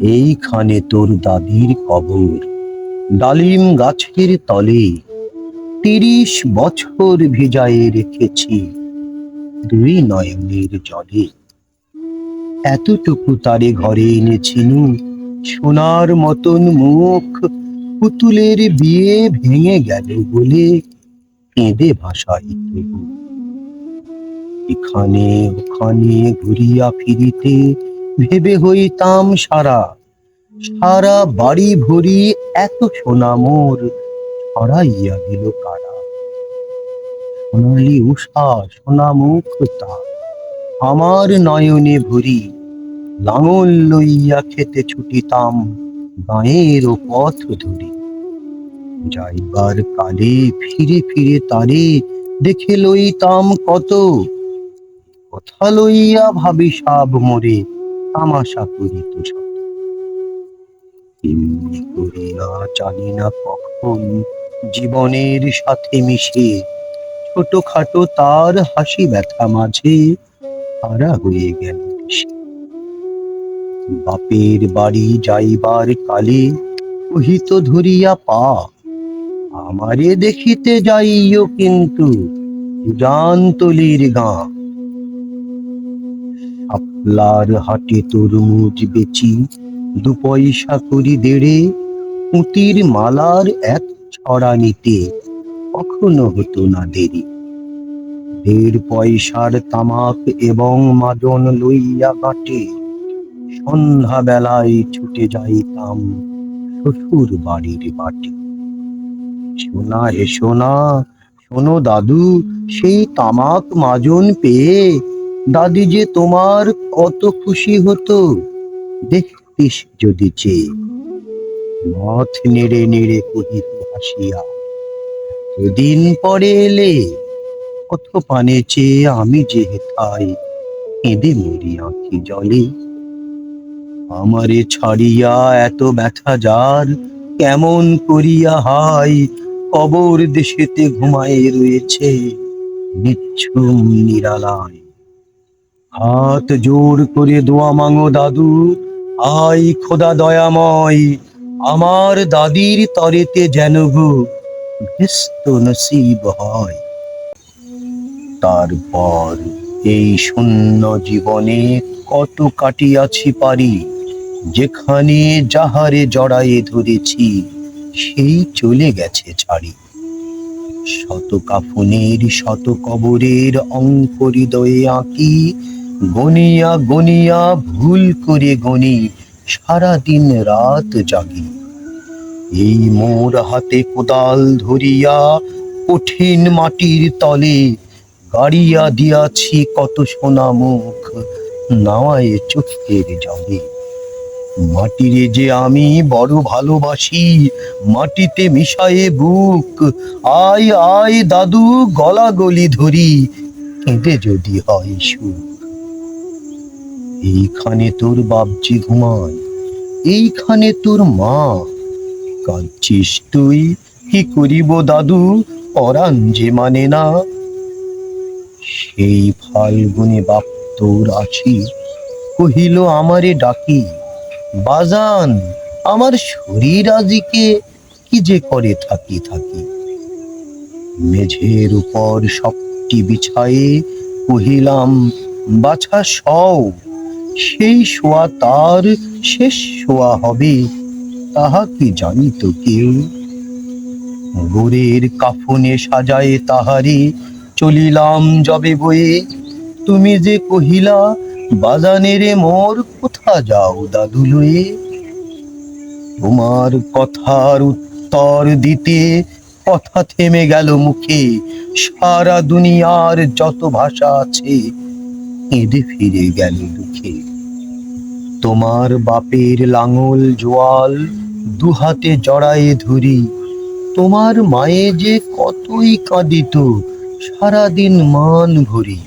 এইখানে তোর দাদির কবর। ডালিম গাছের তলে তিরিশ বছর ভিজায়ে রেখেছি দুই নয়নের জলে। এতটুকু তারে ঘরে এনেছিনু, সোনার মতন মুখ, পুতুলের বিয়ে ভেঙে গেল বলে কেঁদে তবু। এখানে ওখানে ঘুরিয়া ফিরিতে ভেবে হইতাম সারা। সারা বাড়ি ভরি এত সোনা মোর, ছড়াইয়া দিল কারা? সোনালি উষা, সোনা মুখ তার আমার নয়নে ভরি লাঙল লইয়া খেতে ছুটিতাম, গাঁয়ের পথ ধরি। যাইবার কালে ফিরে ফিরে তারে দেখে লইতাম কত, কথা লইয়া ভাবি সাব মোরে তামাশা এমনি করিয়া জানি না কখন জীবনের সাথে মিশে, ছোটখাটো তার হাসি ব্যথা মাঝে হারা হয়ে গেল বাপের বাড়ি যাইবার কালে কহিত ধরিয়া, পা, আমারে দেখিতে যাইও কিন্তু জানতলির গাঁ শাপলার হাটে তরমুজ বেচি, দু পয়সা করি দেড়ে, পুঁতির মালার এক ছড়া নিতে। কখনো হতো না দেরি। দেড় পয়সার তামাক এবং মাজন লইয়া কাটে সন্ধ্যা বেলায় ছুটে যাইতাম শ্বশুর বাড়ির বাটে। সোনা হে সোনা, শোনো দাদু, সেই তামাক মাজন পেয়ে দাদি যে তোমার কত খুশি হতো, দেখতিস যদি চেয়ে মথ নেড়ে নেড়ে কহিত হাসিয়া দুদিন পরে এলে কত পানে চেয়ে আমি যে হেথায় কেঁদে মরি আঁখি জলে। আমারে ছাড়িয়া এত ব্যথা যার, কেমন করিয়া হাই কবর দেশেতে ঘুমায়ে রয়েছে, নিচ্ছুম নিরালায়। হাত জোর করে দোয়া মাঙো দাদু। আই খোদা দয়াময়, আমার দাদির তরেতে যেন নসিব হয়। তারপর এই শূন্য জীবনে কত কাটিয়াছি পারি, যেখানে যাহারে জড়ায়ে ধরেছি, সেই চলে গেছে ছাড়ি। শত কাফনের শত কবরের অঙ্ক হৃদয়ে আঁকি গনিয়া গনিয়া ভুল করে গনি সারা দিন রাত জাগি। এই মোর হাতে কোদাল ধরিয়া কঠিন মাটির তলে গাড়িয়া দিয়াছি কত সোনা মুখ, নাওয়ায় চোখের জলে। মাটিরে যে আমি বড় ভালোবাসি, মাটিতে মিশায়ে বুক, আয় আয় দাদু গলা গলি ধরি, কেঁদে যদি হয় সুখ। এইখানে তোর বাপজি ঘুমায়, এইখানে তোর মা। কাঁদছিস তুই? কি করিব দাদু? পরাণ যে মানে না। সেই ফাল্গুনে বাপ তোর আছি, কহিল, আমারে ডাকি। বাজান, আমার শরীর আজিকে কি যে করে থাকি থাকি? মেঝের উপর সবটি বিছায়ে কহিলাম, বাছা সও সেই শোয়া তার শেষ শোয়া হবে তাহা কি জানিত কেউ। গোরের কাফনে সাজায়ে তাহারে, চলিলাম যবে বয়ে। তুমি যে কহিলা, বাজানেরে মোর কোথা যাও দাদু লয়ে? তোমার কথার উত্তর দিতে কথা থেমে গেল মুখে। সারা দুনিয়ার যত ভাষা আছে কেঁদে ফিরে গেল দুঃখে। তোমার বাপের লাঙল জোয়াল দুহাতে জড়ায়ে ধরি। তোমার মায়ে যে কতই কাঁদিত, সারাদিন মান ভরি।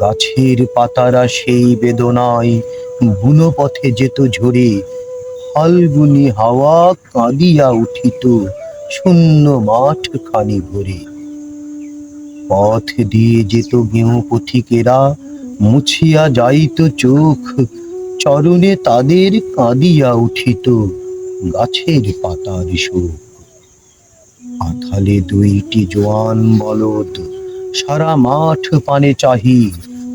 গাছের পাতারা সেই বেদনায় বুনো পথে যেত ঝরে। ফাল্গুনি হাওয়া কাঁদিয়া উঠিত, শূন্য মাঠ খানি ভরে। পথ দিয়ে যেত গেঁহু পথিকেরা, মুছিয়া যাইত চোখ, চরণে তাদের কাঁদিয়া উঠিত গাছের পাতার শোক। আথালে দুইটি জোয়ান বলদ, সারা মাঠ পানে চাহি,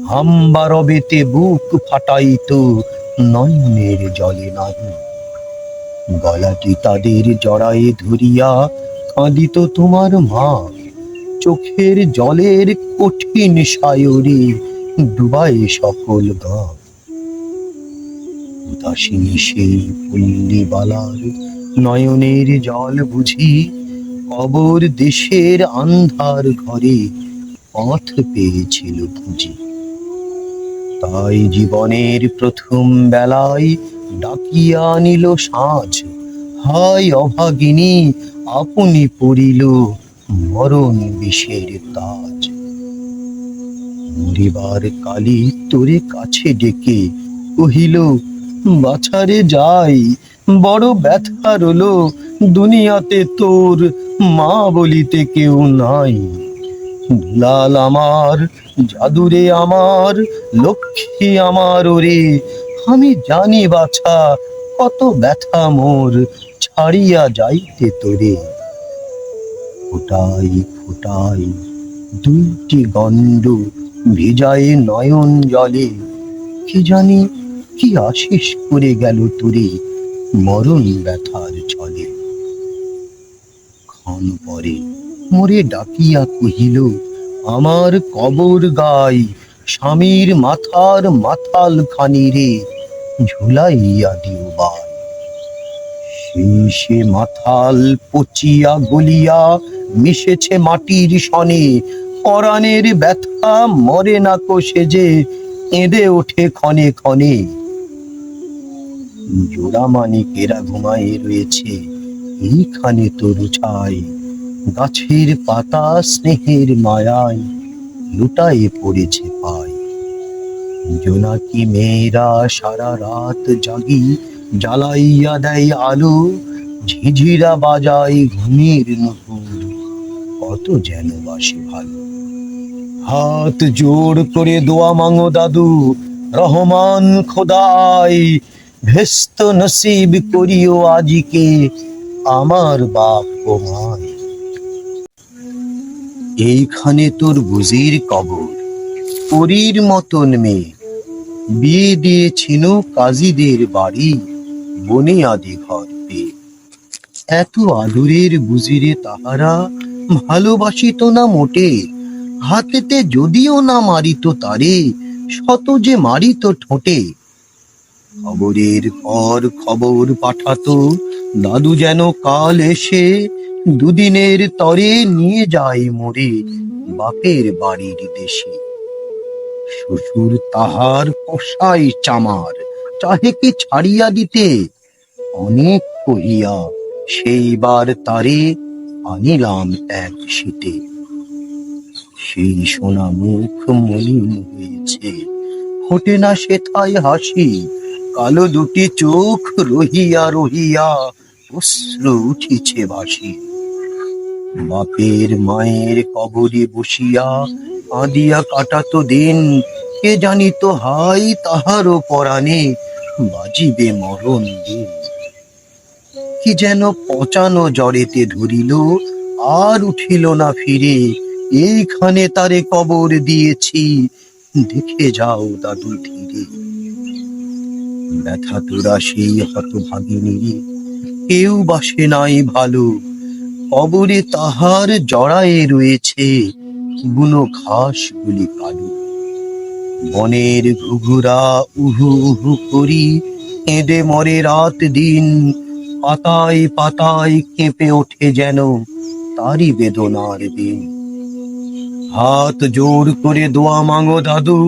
হাম্বা রবেতে বুক ফাটাইত, নয়নের জলে নাহি। গলাটি তাদের জড়ায়ে ধরিয়া কাঁদিত তোমার মা। চোখের জলের কঠিন সায়রে ডুবায় সকল গা সেই পল্লীবালার নয়নের জল বুঝি কবর দেশের আন্ধার ঘরে পথ পেয়েছিল বুঝি তাই জীবনের প্রথম বেলায় ডাকিয়া নিল সাজ। হায় অভাগিনী, আপনি পড়িল মরণ বিষের তাজ। মরিবার কালি তোরে কাছে ডেকে কহিল, বাছারে যাই, বড় ব্যথা রলো দুনিয়াতে তোর মা বলিতে কেউ নাই। দুলাল আমার, জাদুরে আমার, লক্ষ্মী আমার ওরে, আমি জানি বাছা, কত ব্যথা মোর, ছাড়িয়া যাইতে তোরে। ফোটাই ফোটাই, দুইটি গণ্ড ভিজায়ে নয়ন জলে। কি জানি কি আশিস করে গেল তোরে মরণ ব্যথার ছলে। ক্ষণ পরে মোরে ডাকিয়া কহিল, আমার কবর গাই, স্বামীর মাথার মাথাল খানি রে, ঝুলাইয়া দিও বাই সেই সে মাথাল পচিয়া গলিয়া মিশেছে মাটির সনে পরাণের ব্যথা মরে না কোষে যে, কেঁদে ওঠে ক্ষণে ক্ষণে। রয়েছে, এইখানে তরু ছাই গাছের পাতা স্নেহের মায়ায় লুটায়ে পড়েছে পায়। জোনাকি মেয়েরা সারা রাত জাগি, জ্বালাইয়া দেয় আলো, ঝিঝিরা বাজায় ঘুমের নুপুর কত যেন বাসে ভালো। হাত জোর করে দোয়া মাঙো দাদু, রহমান খোদাই, ভেস্ত নসিব করিও আজিকে আমার বাপ ও মায় এইখানে তোর বুঝির কবর, পরীর মতন মেয়ে। বিয়ে দিয়েছিল কাজীদের বাড়ি, বনে আদি ঘর পেয়ে। এত আদরের বুঝিরে তাহারা ভালোবাসিত না মোটে, হাতেতে যদিও না মারিত তারে, শত যে মারিত ঠোঁটে। খবরের পর খবর পাঠাতো, দাদু যেন কাল এসে দুদিনের তরে নিয়ে যায় মোরে বাপের বাড়ির দেশে। শ্বশুর তাহার কষাই চামার চাহেকে ছাড়িয়া দিতে? অনেক কহিয়া সেইবার তারে আনিলাম এক শীতে। সেই সোনা মুখ মলিন হয়েছে। ফোটে না সেথায় হাসি, কালো দুটি চোখ রহিয়া রহিয়া অশ্রু উঠিছে ভাসি বাপের মায়ের কবরে বসিয়া কাঁদিয়া কাটাতো দিন, কে জানিত হাই তাহারও পরাণে বাজিবে মরণ দিন। কি যেন পচানো জড়েতে ধরিল, আর উঠিল না ফিরে। এইখানে তারে কবর দিয়েছি। দেখে যাও দাদু ধীরে। ব্যথা তোরা সেই হত ভাগিনী কেউ বাসে নাই ভালো। কবরে তাহার জড়ায়ে রয়েছে বুনো ঘাস গুলি কালো। বনের ঘুঘুরা উহু উহু করি, কেঁদে মরে রাত দিন পাতায় পাতায় কেঁপে ওঠে যেন তারই বেদনার দিন। হাত জোর করে দোয়া মাঙো দাদু,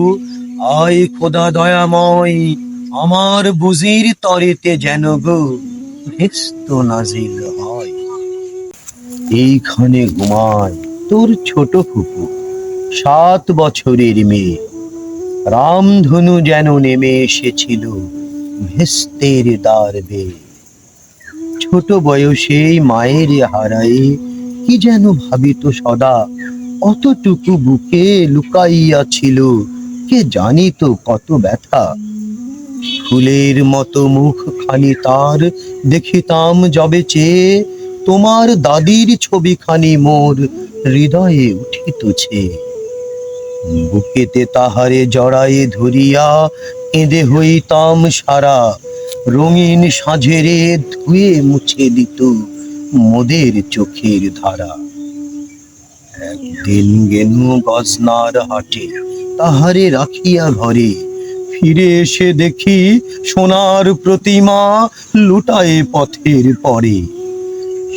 আয় খোদা দয়াময়, আমার বুঝির তরেতে যেন গো ভেস্ত নাজিল হয়। এইখানে ঘুমায় তোর ছোট ফুপু, সাত বছরের মেয়ে। রামধনু যেন নেমে এসেছিল ভেস্তের দ্বার বেয়ে ছোট বয়সেই মায়ের হারায়ে। কি যেন ভাবিত সদা, অতটুকু বুকে লুকাইয়া ছিল কে জানিত কত ব্যথা। ফুলের মতো মুখ খানি তার, দেখিতাম যবে চেয়ে। তোমার দাদির ছবিখানি মোর হৃদয়ে উঠিতছে। বুকেতে তাহারে জড়ায়ে ধরিয়া কেঁদে হইতাম সারা। রঙিন সাঁঝেরে ধুয়ে মুছে দিত মোদের চোখের ধারা। একদিন গেনু গজনার হাটে তাহারে রাখিয়া ঘরে ফিরে এসে দেখি সোনার প্রতিমা লুটায় পথের পরে।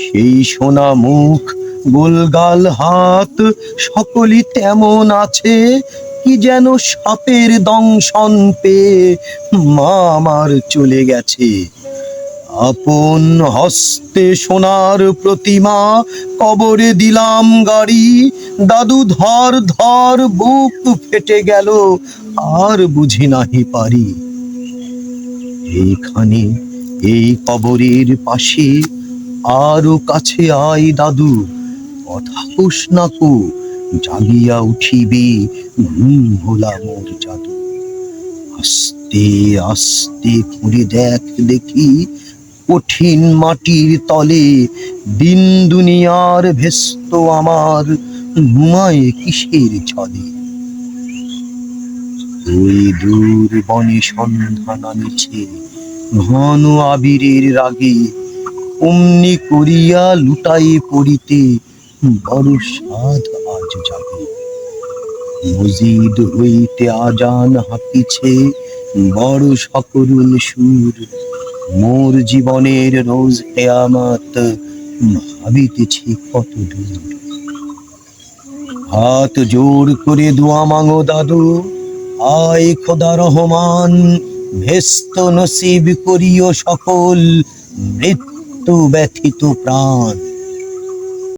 সেই সোনা মুখ, গোলগাল হাত সকলই তেমন আছে কি যেন সাপের দংশন পেয়ে মা আমার চলে গেছে। আপন হস্তে সোনার প্রতিমা কবরে দিলাম গাড়ি, দাদু ধর ধর বুক ফেটে গেল, আর বুঝি নাহি পারি। এইখানে, এই কবরের পাশে, আরও কাছে আয় দাদু, কথা কোষ জাগিয়া উঠিবি ঘুম ভোলা মোর জাদু। আস্তে আস্তে ঘুরে দেখ দেখি, কঠিন মাটির তলে দিন দুনিয়ার ভেস্ত আমার ঘুমায় কিসের ছলে? ওই দূর বনে সন্ধান আনিছে, ঘন আবিরের রাগে। অমনি করিয়া লুটাই পড়িতে বড় সাধ মজিদ হইতে আজান হাঁকিছে বড় সকরুণ সুর, মোর জীবনের রোজ কেয়ামত ভাবিতেছি কত দূর হাত জোর করে দোয়া মাঙো দাদু, আয় খোদা রহমান, ভেস্ত নসিব করিও সকল মৃত্যু ব্যথিত প্রাণ।